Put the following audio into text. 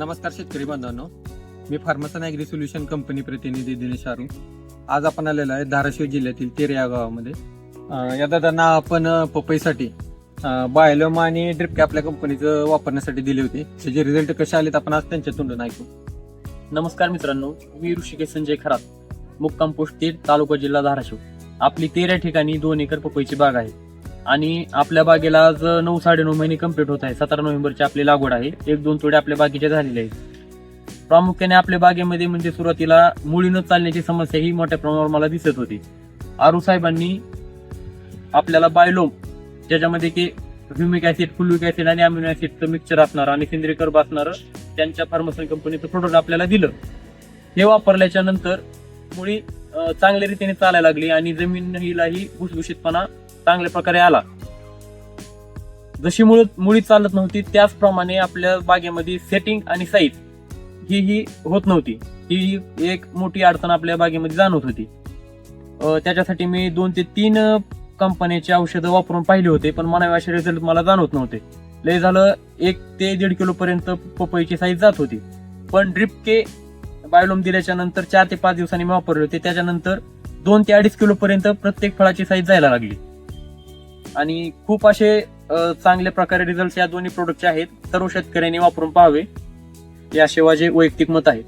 नमस्कार शेतकरी बांधवांनो. मी फार्मसन ॲग्री सोल्युशन कंपनी प्रतिनिधी दिनेश आरू आज आपण आलेलो आहे धाराशिव जिल्ह्यातील तेर या गावामध्ये या दादांना आपण पपईसाठी बायलम आणि ड्रिपके आपल्या कंपनीचं वापरण्यासाठी दिले होते. त्याचे रिझल्ट कसे आलेत आपण आज त्यांच्या तोंडून ऐकू. नमस्कार मित्रांनो मी ऋषिकेश संजय खरात मुक्काम पोस्ट तेर तालुका जिल्हा धाराशिव. आपली तेरा ठिकाणी दोन एकर पपईची बाग आहे. आणि आपल्या बागेला आज नऊ साडेनऊ महिने कंप्लीट होत आहे. सतरा नोव्हेंबरची आपली लागवड आहे. एक दोन तोडे आपल्या बागेच्या झालेले आहेत. प्रामुख्याने आपल्या बागेमध्ये म्हणजे सुरुवातीला मुळीनं चालण्याची समस्या ही मोठ्या प्रमाणावर मला दिसत होती. आरू साहेबांनी आपल्याला बायलोम ज्याच्यामध्ये की ह्युमिक ऍसिड फुलविक ऍसिड आणि अमिनो ऍसिडचं मिक्सचर असणार आणि सेंद्रिय कर्ब असणार त्यांच्या फार्मसन कंपनीचं प्रोडक्ट आपल्याला दिलं. हे वापरल्याच्या नंतर मुळी चांगल्या रीतीने चालायला लागली आणि जमीन हिलाही भुसभुशीतपणा चांगल्या प्रकारे आला. जशी मुळ मुळी चालत नव्हती त्याचप्रमाणे आपल्या बागेमध्ये सेटिंग आणि साईज ही ही होत नव्हती. ही एक मोठी अडचण आपल्या बागेमध्ये जाणवत होती. त्याच्यासाठी मी दोन ते तीन कंपन्याची औषधं वापरून पाहिले होते पण मला असे रिझल्ट मला जाणवत नव्हते. लय झालं एक ते दीड किलो पर्यंत पपईची साईज जात होती. पण ड्रिप के बायोलोम दिल्याच्या नंतर चार ते पाच दिवसांनी मी वापरले होते. त्याच्यानंतर दोन ते अडीच किलो पर्यंत प्रत्येक फळाची साईज जायला लागली. आणि खूप असे चांगल्या प्रकारे रिझल्ट या दोन्ही प्रोडक्टचे आहेत सर्व शेतकऱ्यांनी वापरून पाहावे. या शेवाचे वैयक्तिक मत आहे.